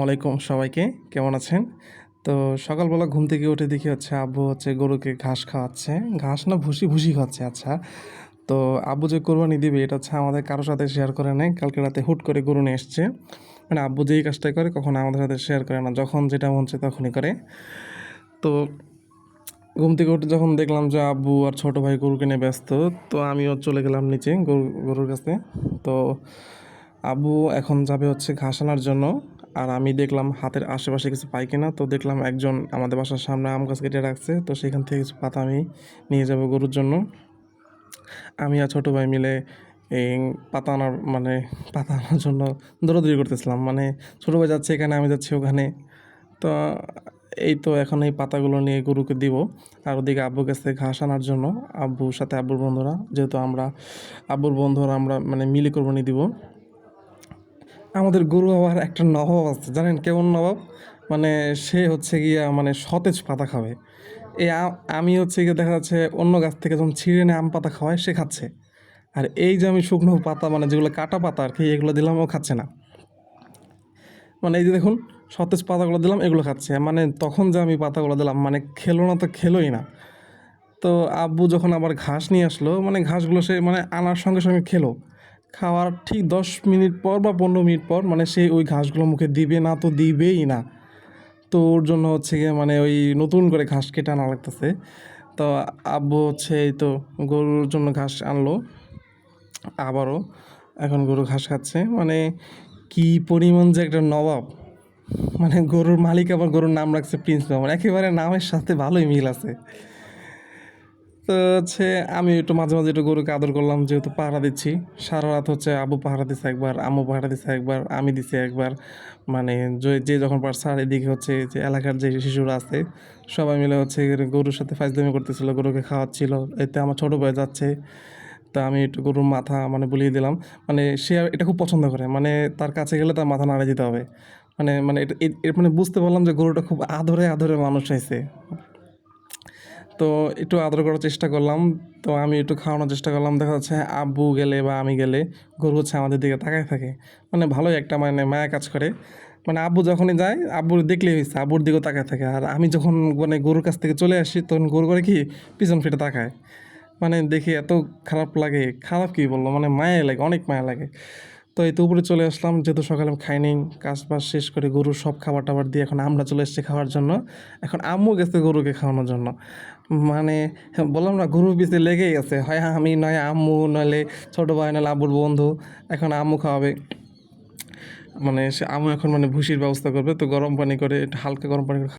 আসসালামু আলাইকুম সবাইকে, কেমন আছেন? তো সকালবেলা ঘুম থেকে উঠে দেখি হচ্ছে আব্বু হচ্ছে গরুকে ঘাস খাওয়াচ্ছে। ঘাস না, ভুসি ভুসি খাওয়াচ্ছে আচ্ছা। তো আব্বু যে কোরবানি দিবে, এটা হচ্ছে আমাদের কারোর সাথে শেয়ার করে নেয় কালকে রাতে হুট করে গরু নিয়ে এসছে। মানে আব্বু যেই কাজটা করে, কখনো আমাদের সাথে শেয়ার করে না। যখন যেটা মন তখনই করে। তো ঘুম থেকে উঠে যখন দেখলাম যে আব্বু আর ছোট ভাই গরুকে নিয়ে ব্যস্ত, তো আমিও চলে গেলাম নিচে গরু, গরুর কাছে। তো আব্বু এখন যাবে হচ্ছে ঘাস আনার জন্য। আর আমি দেখলাম হাতের আশেপাশে কিছু পাই কিনা তো দেখলাম একজন আমাদের বাসার সামনে আম গাছ কেটে রাখছে, তো সেখান থেকে কিছু পাতা আমি নিয়ে যাব গরুর জন্য। আমি আর ছোটো ভাই মিলে এই পাতা আনার মানে পাতা আনার জন্য দৌড়াদৌড়ি করতেছিলাম। মানে ছোটো ভাই যাচ্ছে এখানে, আমি যাচ্ছি ওখানে। তো এই তো এখন এই পাতাগুলো নিয়ে গরুকে দিব। আর ওদিকে আব্বুর কাছ থেকে ঘাস আনার জন্য, আব্বুর সাথে আব্বুর বন্ধুরা, যেহেতু আমরা আব্বুর বন্ধুরা আমরা মানে মিলে কোরবানি দিব। আমাদের গরু আবার একটা নবাব আছে, জানেন কেমন নবাব? মানে সে হচ্ছে গিয়া মানে সতেজ পাতা খাবে। এই আমি হচ্ছে গিয়ে দেখা যাচ্ছে অন্য গাছ থেকে যখন ছিঁড়ে এনে আম পাতা খাওয়ায়, সে খাচ্ছে। আর এই যে আমি শুকনো পাতা মানে যেগুলো কাটা পাতা আর কি, এগুলো দিলাম, ও খাচ্ছে না। মানে এই যে দেখুন, সতেজ পাতাগুলো দিলাম, এগুলো খাচ্ছে। মানে তখন যে আমি পাতাগুলো দিলাম মানে খেলো না তো খেলোই না। তো আব্বু যখন আবার ঘাস নিয়ে আসলো মানে ঘাসগুলো সে মানে আনার সঙ্গে সঙ্গে খেলো। খাওয়ার ঠিক দশ মিনিট পর বা পনেরো মিনিট পর মানে সে ওই ঘাসগুলো মুখে দিবে না তো দিবেই না। তো ওর জন্য হচ্ছে গিয়ে মানে ওই নতুন করে ঘাস কেটে আনা লাগতেছে। তো আব্বু হচ্ছে এই তো গরুর জন্য ঘাস আনলো, আবারও এখন গরু ঘাস খাচ্ছে। মানে কি পরিমাণ যে একটা নবাব। মানে গরুর মালিক আবার গরুর নাম রাখছে প্রিন্স মামার একেবারে নামের সাথে ভালোই মিল আছে। তো হচ্ছে আমি একটু মাঝে মাঝে একটু গরুকে আদর করলাম, যেহেতু পাহারা দিচ্ছি। সারা রাত হচ্ছে আবু পাহারা দিচ্ছে একবার, আম্মু পাহারা দিচ্ছে একবার, আমি দিচ্ছি একবার। মানে যে- যখন পারছে আর এদিকে হচ্ছে যে এলাকার যে শিশুরা আছে, সবাই মিলে হচ্ছে গরুর সাথে ফাইজলামি করতেছিল, গরুকে খাওয়াচ্ছিল। এতে আমার ছোটো ভাই যাচ্ছে, তা আমি একটু গরুর মাথা মানে বুলিয়ে দিলাম। মানে সে এটা খুব পছন্দ করে মানে তার কাছে গেলে তার মাথা নাড়ে দিতে হবে। মানে মানে এটা মানে বুঝতে পারলাম যে গরুটা খুব আদরে আদরে মানুষ হয়েছে। তো একটু আদর করার চেষ্টা করলাম। তো আমি একটু খাওয়ানোর চেষ্টা করলাম। দেখা যাচ্ছে আব্বু গেলে বা আমি গেলে গরু হচ্ছে আমাদের দিকে তাকায় থাকে। মানে ভালোই একটা মানে মায়া কাজ করে। মানে আব্বু যখনই যায়, আব্বুর দেখলেই হয়েছে আব্বুর দিকেও তাকায় থাকে। আর আমি যখন মানে গরুর কাছ থেকে চলে আসি, তখন গরু করে কি, পিছন ফিরে তাকায়। মানে দেখি এত খারাপ লাগে। খারাপ কি বলল মানে মায়া লাগে, অনেক মায়া লাগে। তো এই তো উপরে চলে আসলাম যেহেতু সকালে আমি খাইনি কাজ বাজ শেষ করে গরুর সব খাবার টাবার দিয়ে এখন আমরা চলে এসেছি খাওয়ার জন্য। এখন আম্মু গেছে গরুকে খাওয়ানোর জন্য। মানে হ্যাঁ, বললাম না গরুর পিছে লেগেই আছে। হয় আমি নয় আম্মু নইলে ছোটো ভাই নাহলে আব্বুর বন্ধু এখন আম্মু খাওয়াবে। মানে সে আম্মু এখন মানে ভুসির ব্যবস্থা করবে তো গরম পানি করে একটু হালকা গরম পানি করে